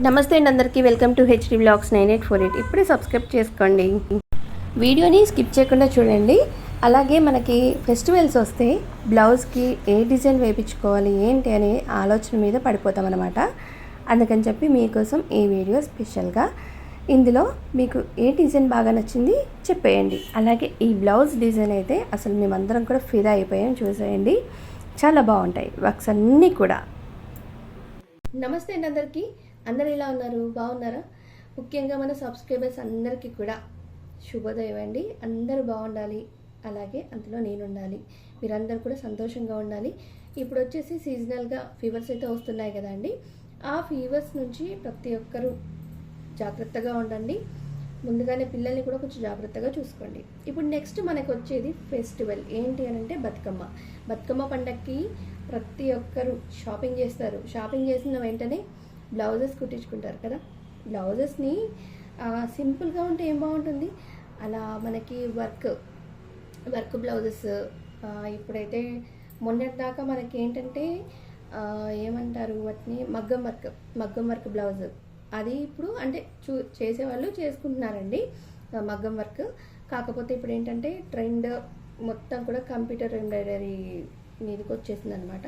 నమస్తే అండి అందరికీ. Welcome to HD blogs nine eight four eight. ఇప్పుడే సబ్స్క్రైబ్ చేసుకోండి. వీడియోని స్కిప్ చేయకుండా చూడండి. అలాగే మనకి ఫెస్టివల్స్ వస్తే బ్లౌజ్కి ఏ డిజైన్ వేయించుకోవాలి ఏంటి అనే ఆలోచన మీద పడిపోతాం అనమాట అందుకని చెప్పి మీకోసం ఈ వీడియో స్పెషల్గా ఇందులో మీకు ఏ డిజైన్ బాగా నచ్చింది చెప్పేయండి. అలాగే ఈ బ్లౌజ్ డిజైన్ అయితే అసలు మేమందరం కూడా ఫిదా అయిపోయాం చూసేయండి. చాలా బాగుంటాయి వర్క్స్ అన్నీ కూడా. నమస్తే అండి అందరికీ. అందరు ఇలా ఉన్నారు? బాగున్నారా? ముఖ్యంగా మన సబ్స్క్రైబర్స్ అందరికీ కూడా శుభోదయం అండి. అందరూ బాగుండాలి. అలాగే అందులో నేను ఉండాలి మీరందరూ కూడా సంతోషంగా ఉండాలి. ఇప్పుడు వచ్చేసి సీజనల్గా ఫీవర్స్ అయితే వస్తున్నాయి కదండి. ఆ ఫీవర్స్ నుంచి ప్రతి ఒక్కరూ జాగ్రత్తగా ఉండండి. ముందుగానే పిల్లల్ని కూడా కొంచెం జాగ్రత్తగా చూసుకోండి. ఇప్పుడు నెక్స్ట్ మనకు వచ్చేది ఫెస్టివల్. ఏంటి అని అంటే బతుకమ్మ. బతుకమ్మ పండగకి ప్రతి ఒక్కరు షాపింగ్ చేస్తారు. షాపింగ్ చేసిన వెంటనే బ్లౌజెస్ కుట్టించుకుంటారు కదా. బ్లౌజెస్ని సింపుల్గా ఉంటే ఏం బాగుంటుంది? అలా మనకి వర్క్ వర్క్ బ్లౌజెస్ ఇప్పుడైతే మొన్నటి దాకా మనకి ఏంటంటే ఏమంటారు వాటిని? మగ్గం వర్క్ మగ్గం వర్క్ బ్లౌజ్. అది ఇప్పుడు అంటే చూ చేసేవాళ్ళు చేసుకుంటున్నారండి మగ్గం వర్క్. కాకపోతే ఇప్పుడు ఏంటంటే ట్రెండ్ మొత్తం కూడా కంప్యూటర్ ఎంబ్రాయిడరీ మీదకి వచ్చేసింది అనమాట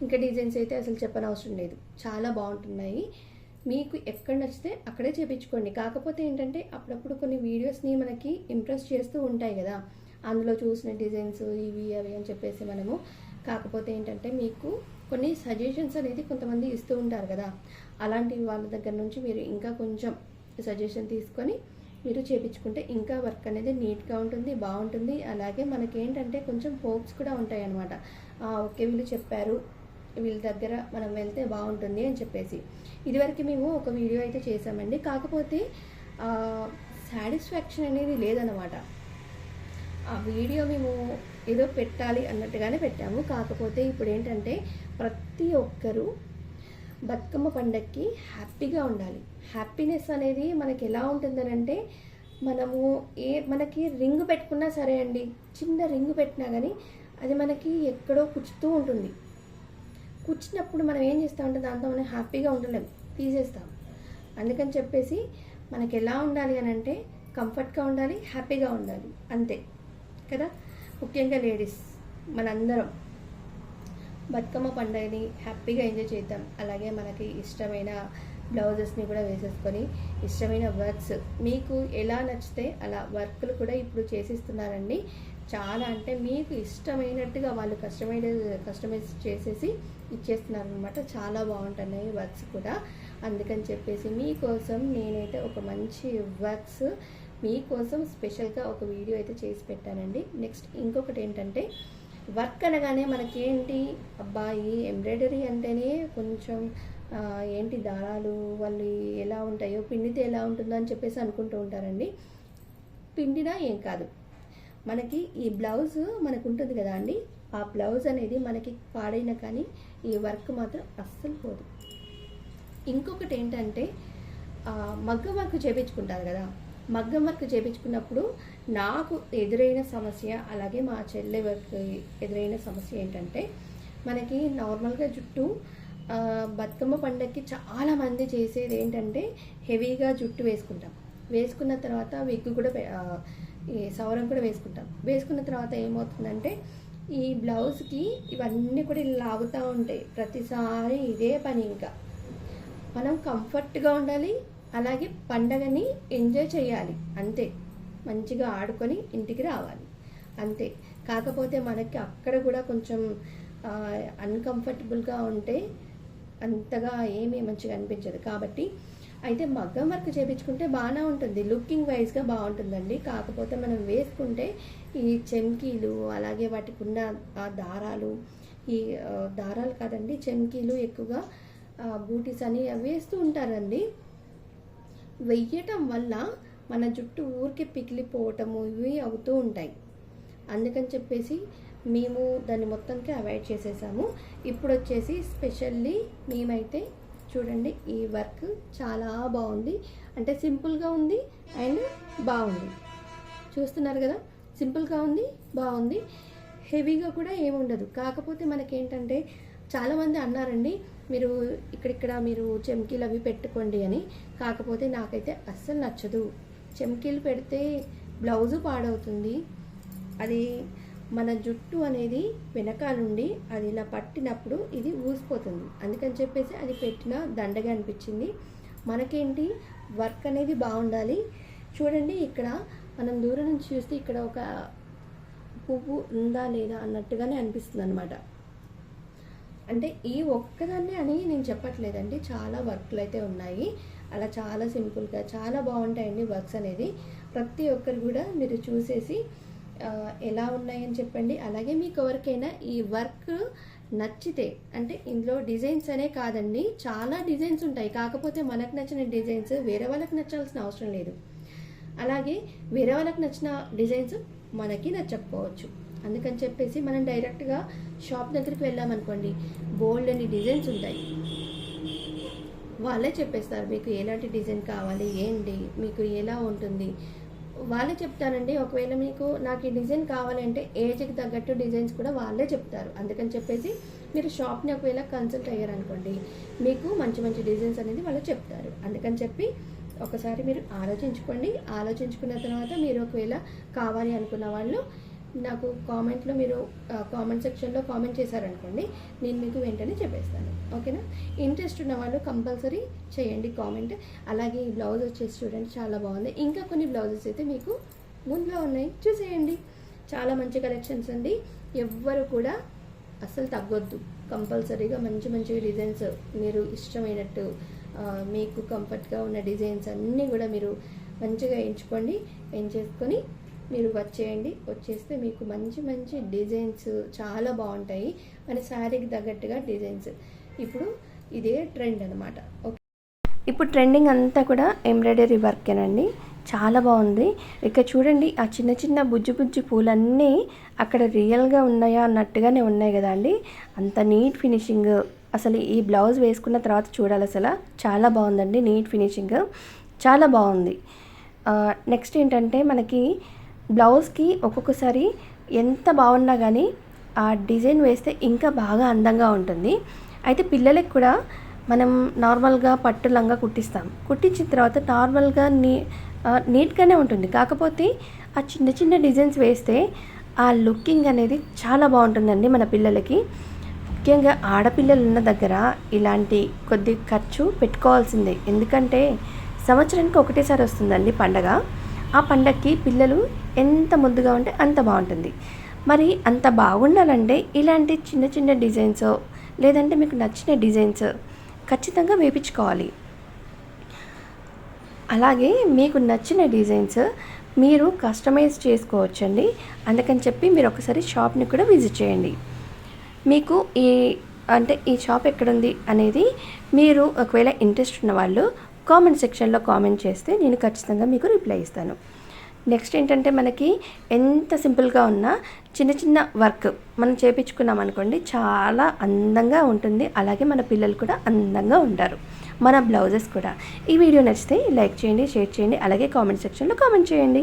ఇంకా డిజైన్స్ అయితే అసలు చెప్పనవసరం లేదు. చాలా బాగుంటున్నాయి. మీకు ఎక్కడ నచ్చితే అక్కడే చేపించుకోండి. కాకపోతే ఏంటంటే అప్పుడప్పుడు కొన్ని వీడియోస్ని మనకి ఇంప్రెస్ చేస్తూ ఉంటాయి కదా. అందులో చూసిన డిజైన్స్ ఇవి అవి అని చెప్పేసి మనము. కాకపోతే ఏంటంటే మీకు కొన్ని సజెషన్స్ అనేది కొంతమంది ఇస్తూ ఉంటారు కదా. అలాంటి వాళ్ళ దగ్గర నుంచి మీరు ఇంకా కొంచెం సజెషన్ తీసుకొని మీరు చేపించుకుంటే ఇంకా వర్క్ అనేది నీట్గా ఉంటుంది బాగుంటుంది. అలాగే మనకేంటంటే కొంచెం హోప్స్ కూడా ఉంటాయి అనమాట ఓకే వీళ్ళు చెప్పారు. వీళ్ళ దగ్గర మనం వెళ్తే బాగుంటుంది అని చెప్పేసి. ఇదివరకు మేము ఒక వీడియో అయితే చేసామండి కాకపోతే సాటిస్ఫాక్షన్ అనేది లేదనమాట ఆ వీడియో మేము ఏదో పెట్టాలి అన్నట్టుగానే పెట్టాము. కాకపోతే ఇప్పుడు ఏంటంటే ప్రతి ఒక్కరూ బతుకమ్మ పండగకి హ్యాపీగా ఉండాలి. హ్యాపీనెస్ అనేది మనకి ఎలా ఉంటుందనంటే మనము ఏ మనకి రింగ్ పెట్టుకున్నా సరే అండి చిన్న రింగ్ పెట్టినా కానీ అది మనకి ఎక్కడో కుచ్చుతూ ఉంటుంది. కూర్చున్నప్పుడు మనం ఏం చేస్తామంటే దాంతో మనం హ్యాపీగా ఉండలేం. తీసేస్తాం. అందుకని చెప్పేసి మనకి ఎలా ఉండాలి అని అంటే కంఫర్ట్గా ఉండాలి హ్యాపీగా ఉండాలి. అంతే. కదా? ముఖ్యంగా లేడీస్ మనందరం. బతుకమ్మ పండుగని హ్యాపీగా ఎంజాయ్ చేద్దాం. అలాగే మనకి ఇష్టమైన బ్లౌజెస్ని కూడా వేసేసుకొని ఇష్టమైన వర్క్స్. మీకు ఎలా నచ్చితే అలా వర్క్లు కూడా ఇప్పుడు చేసిస్తున్నారండి. చాలా అంటే మీకు ఇష్టమైనట్టుగా వాళ్ళు కస్టమైజ్ కస్టమైజ్ చేసేసి ఇచ్చేస్తున్నారు అనమాట చాలా బాగుంటున్నాయి వర్క్స్ కూడా. అందుకని చెప్పేసి మీకోసం నేనైతే ఒక మంచి వర్క్స్ మీకోసం స్పెషల్గా ఒక వీడియో అయితే చేసి పెట్టానండి. నెక్స్ట్ ఇంకొకటి ఏంటంటే వర్క్ అనగానే మనకేంటి? అబ్బాయి ఎంబ్రాయిడరీ అంటేనే కొంచెం ఏంటి దారాలు వాళ్ళు ఎలా ఉంటాయో పిండితే ఎలా ఉంటుందో అని చెప్పేసి అనుకుంటూ ఉంటారండి. పిండినా ఏం కాదు. మనకి ఈ బ్లౌజ్ మనకు ఉంటుంది కదా అండి? ఆ బ్లౌజ్ అనేది మనకి పాడైనా కానీ ఈ వర్క్ మాత్రం అస్సలు పోదు. ఇంకొకటి ఏంటంటే మగ్గం వర్క్ చేపించుకుంటారు కదా? మగ్గం వర్క్ చేపించుకున్నప్పుడు నాకు ఎదురైన సమస్య అలాగే మా చెల్లె వర్క్ ఎదురైన సమస్య ఏంటంటే మనకి నార్మల్గా జుట్టు బతుకమ్మ పండగకి చాలామంది చేసేది ఏంటంటే హెవీగా జుట్టు వేసుకుంటాం. వేసుకున్న తర్వాత విగ్గు కూడా సౌరం సవరం కూడా వేసుకుంటాం. వేసుకున్న తర్వాత ఏమవుతుందంటే ఈ బ్లౌజ్కి ఇవన్నీ కూడా ఇలా లాగుతూ ఉంటాయి. ప్రతిసారి ఇదే పని ఇంకా. మనం కంఫర్ట్గా ఉండాలి అలాగే పండగని ఎంజాయ్ చేయాలి. అంతే. మంచిగా ఆడుకొని ఇంటికి రావాలి. అంతే. కాకపోతే మనకి అక్కడ కూడా కొంచెం అన్కంఫర్టబుల్గా ఉంటే అంతగా ఏమీ మంచిగా అనిపించదు. కాబట్టి అయితే మగ్గం వర్క్ చేయించుకుంటే బాగానే ఉంటుంది. లుకింగ్ వైజ్గా బాగుంటుందండి. కాకపోతే మనం వేసుకుంటే ఈ చెమ్కీలు అలాగే వాటికి ఉన్న ఆ దారాలు ఈ దారాలు కాదండి చెమ్కీలు ఎక్కువగా బూటీస్ అని అవి వేస్తూ ఉంటారండి. వెయ్యటం వల్ల మన జుట్టు ఊరికి పికిలిపోవటము ఇవి అవుతూ ఉంటాయి. అందుకని చెప్పేసి మేము దాన్ని మొత్తానికి అవాయిడ్ చేసేసాము. ఇప్పుడు వచ్చేసి స్పెషల్లీ మేమైతే చూడండి ఈ వర్క్ చాలా బాగుంది. అంటే సింపుల్గా ఉంది అండ్ బాగుంది. చూస్తున్నారు కదా? సింపుల్గా ఉంది బాగుంది. హెవీగా కూడా ఏముండదు కాకపోతే మనకేంటంటే చాలామంది అన్నారండి మీరు ఇక్కడిక్కడ మీరు చెమ్కీలు అవి పెట్టుకోండి అని. కాకపోతే నాకైతే అస్సలు నచ్చదు. చెమ్కీలు పెడితే బ్లౌజు పాడవుతుంది. అది మన జుట్టు అనేది వెనకాలండి అది ఇలా పట్టినప్పుడు ఇది ఊసిపోతుంది. అందుకని చెప్పేసి అది పెట్టిన దండగా అనిపించింది. మనకేంటి? వర్క్ అనేది బాగుండాలి. చూడండి ఇక్కడ మనం దూరం నుంచి చూస్తే ఇక్కడ ఒక పువ్వు ఉందా లేదా అన్నట్టుగానే అనిపిస్తుంది అనమాట అంటే ఈ ఒక్కదాన్నే అని నేను చెప్పట్లేదండి. చాలా వర్క్లు అయితే ఉన్నాయి. అలా చాలా సింపుల్గా చాలా బాగుంటాయండి వర్క్స్ అనేది. ప్రతి ఒక్కరు కూడా మీరు చూసేసి ఎలా ఉన్నాయని చెప్పండి. అలాగే మీకు ఎవరికైనా ఈ వర్క్ నచ్చితే అంటే ఇందులో డిజైన్స్ అనే కాదండి చాలా డిజైన్స్ ఉంటాయి. కాకపోతే మనకు నచ్చిన డిజైన్స్ వేరే వాళ్ళకి నచ్చాల్సిన అవసరం లేదు. అలాగే వేరే వాళ్ళకి నచ్చిన డిజైన్స్ మనకి నచ్చకపోవచ్చు. అందుకని చెప్పేసి మనం డైరెక్ట్గా షాప్ దగ్గరికి వెళ్ళామనుకోండి బోల్డ్ అని డిజైన్స్ ఉంటాయి. వాళ్ళే చెప్పేస్తారు మీకు ఎలాంటి డిజైన్ కావాలి? ఏంటి? మీకు ఎలా ఉంటుంది? వాళ్ళే చెప్తారండి. ఒకవేళ మీకు నాకు ఈ డిజైన్ కావాలంటే ఏజ్కి తగ్గట్టు డిజైన్స్ కూడా వాళ్ళే చెప్తారు. అందుకని చెప్పేసి మీరు షాప్ని ఒకవేళ కన్సల్ట్ అయ్యారనుకోండి మీకు మంచి మంచి డిజైన్స్ అనేది వాళ్ళు చెప్తారు. అందుకని చెప్పి ఒకసారి మీరు ఆలోచించుకోండి. ఆలోచించుకున్న తర్వాత మీరు ఒకవేళ కావాలి అనుకున్న వాళ్ళు నాకు కామెంట్లో మీరు కామెంట్ సెక్షన్లో కామెంట్ చేశారనుకోండి నేను మీకు వెంటనే చెప్పేస్తాను. ఓకేనా? ఇంట్రెస్ట్ ఉన్న వాళ్ళు కంపల్సరీ చేయండి కామెంట్ అలాగే ఈ బ్లౌజ్ వచ్చేసి చూడండి చాలా బాగుంది. ఇంకా కొన్ని బ్లౌజెస్ అయితే మీకు ముందులో ఉన్నాయి. చూసేయండి. చాలా మంచి కలెక్షన్స్ అండి. ఎవ్వరు కూడా అస్సలు తగ్గొద్దు. కంపల్సరీగా మంచి మంచి డిజైన్స్ మీరు ఇష్టమైనట్టు మీకు కంఫర్ట్గా ఉన్న డిజైన్స్ అన్నీ కూడా మీరు మంచిగా ఎంచుకోండి ఎంచేసుకొని మీరు వచ్చేయండి వచ్చేస్తే మీకు మంచి మంచి డిజైన్స్ చాలా బాగుంటాయి. మన శారీకి తగ్గట్టుగా డిజైన్స్ ఇప్పుడు ఇదే ట్రెండ్ అనమాట ఓకే ఇప్పుడు ట్రెండింగ్ అంతా కూడా ఎంబ్రాయిడరీ వర్కేనండి చాలా బాగుంది. ఇక చూడండి ఆ చిన్న చిన్న బుజ్జి బుజ్జి పూలన్నీ అక్కడ రియల్గా ఉన్నాయా అన్నట్టుగానే ఉన్నాయి కదా అండి. అంత నీట్ ఫినిషింగ్ అసలు ఈ బ్లౌజ్ వేసుకున్న తర్వాత చూడాలి అసలు. చాలా బాగుందండి నీట్ ఫినిషింగ్ చాలా బాగుంది. నెక్స్ట్ ఏంటంటే మనకి బ్లౌజ్కి ఒక్కొక్కసారి ఎంత బాగున్నా కానీ ఆ డిజైన్ వేస్తే ఇంకా బాగా అందంగా ఉంటుంది. అయితే పిల్లలకి కూడా మనం నార్మల్గా పట్టు లంగా కుట్టిస్తాం. కుట్టించిన తర్వాత నార్మల్గా నీ నీట్గానే ఉంటుంది. కాకపోతే ఆ చిన్న చిన్న డిజైన్స్ వేస్తే ఆ లుకింగ్ అనేది చాలా బాగుంటుందండి మన పిల్లలకి. ముఖ్యంగా ఆడపిల్లలు ఉన్న దగ్గర ఇలాంటి కొద్ది ఖర్చు పెట్టుకోవాల్సిందే. ఎందుకంటే సంవత్సరానికి ఒకటేసారి వస్తుందండి పండగ. ఆ పండగకి పిల్లలు ఎంత ముద్దుగా ఉంటే అంత బాగుంటుంది. మరి అంత బాగుండాలంటే ఇలాంటి చిన్న చిన్న డిజైన్స్ లేదంటే మీకు నచ్చిన డిజైన్స్ ఖచ్చితంగా వేపించుకోవాలి. అలాగే మీకు నచ్చిన డిజైన్స్ మీరు కస్టమైజ్ చేసుకోవచ్చండి. అందుకని చెప్పి మీరు ఒకసారి షాప్ని కూడా విజిట్ చేయండి. మీకు ఈ అంటే ఈ షాప్ ఎక్కడుంది అనేది మీరు ఒకవేళ ఇంట్రెస్ట్ ఉన్న వాళ్ళు కామెంట్ సెక్షన్లో కామెంట్ చేస్తే నేను ఖచ్చితంగా మీకు రిప్లై ఇస్తాను. నెక్స్ట్ ఏంటంటే మనకి ఎంత సింపుల్గా ఉన్నా చిన్న చిన్న వర్క్ మనం చేపించుకున్నాం అనుకోండి చాలా అందంగా ఉంటుంది. అలాగే మన పిల్లలు కూడా అందంగా ఉంటారు. మన బ్లౌజెస్ కూడా. ఈ వీడియో నచ్చితే లైక్ చేయండి షేర్ చేయండి అలాగే కామెంట్ సెక్షన్లో కామెంట్ చేయండి.